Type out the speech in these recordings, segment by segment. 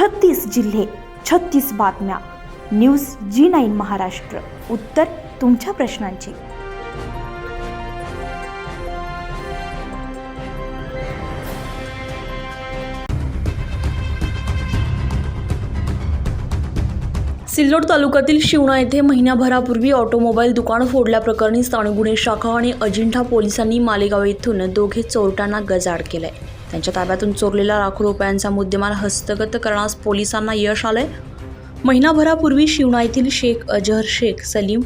छत्तीस जिल्हे छत्तीस बातम्या. News G nine Maharashtra. उत्तर तुमच्या प्रश्नांची. सिल्लोड तालुक्यातील शिवणा येथे महिन्याभरापूर्वी ऑटोमोबाईल दुकान फोडल्याप्रकरणी स्थानिक गुन्हे शाखा आणि अजिंठा पोलिसांनी मालेगाव येथून दोघे चोरट्यांना गजाड केलंय. त्यांच्या ताब्यातून चोरलेला लाखो रुपयांचा मुद्देमाल हस्तगत करण्यास पोलिसांना यश आलंय. महिनाभरापूर्वी शिवणा येथील शेख अजहर शेख सलीम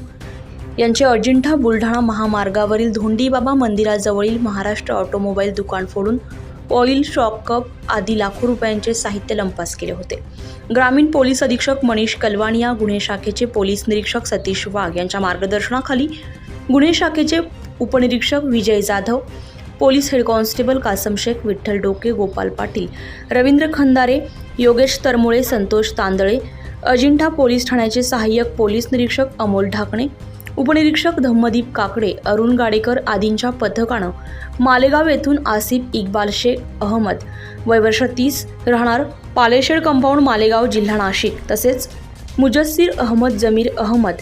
यांचे अजिंठा बुलढाणा महामार्गावरील धोंडीबाबा मंदिराजवळील महाराष्ट्र ऑटोमोबाईल दुकान फोडून ऑइल शॉप कप आदी लाखो रुपयांचे साहित्य लंपास केले होते. ग्रामीण पोलीस अधीक्षक मनीष कलवाणी या गुन्हे शाखेचे पोलीस निरीक्षक सतीश वाघ यांच्या मार्गदर्शनाखाली गुन्हे शाखेचे उपनिरीक्षक Vijay Jadhav police head constable Kasam Shaikh Vitthal Doke Gopal Patil Ravindra Khandare Yogesh Tarmule Santosh Tandale Ajintha police ठाण्याचे सहाय्यक पोलीस निरीक्षक अमोल ढाकणे उपनिरीक्षक धम्मदीप काकडे अरुण गाडेकर आदींच्या पथकानं मालेगाव येथून आसिफ इक्बाल शेख अहमद वयवर्ष तीस राहणार पालेशेड कंपाऊंड मालेगाव जिल्हा नाशिक तसेच मुजस्सीर अहमद जमीर अहमद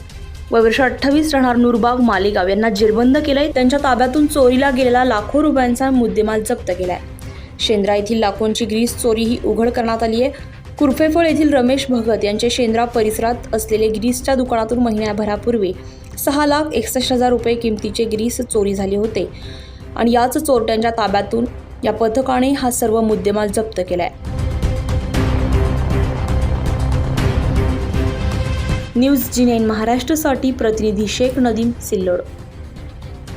वय वर्ष अठ्ठावीस राहणार नूरबाग मालेगाव. यांना जेरबंद केलंय. त्यांच्या ताब्यातून चोरीला गेलेला लाखो रुपयांचा मुद्देमाल जप्त केलाय. शेंद्रा येथील लाखोंची ग्रीस चोरी ही उघड करण्यात आली आहे. कुर्फेफळ येथील रमेश भगत यांचे शेंद्रा परिसरात असलेले ग्रीसच्या दुकानातून महिन्याभरापूर्वी सहा लाख एकसष्ट हजार रुपये किमतीचे ग्रीस चोरी झाले होते. आणि याच चोरट्यांच्या ताब्यातून या पथकाने हा सर्व मुद्देमाल जप्त केला आहे न्यूज जी नाईन महाराष्ट्रासाठी प्रतिनिधी शेख नदीम सिल्लोड.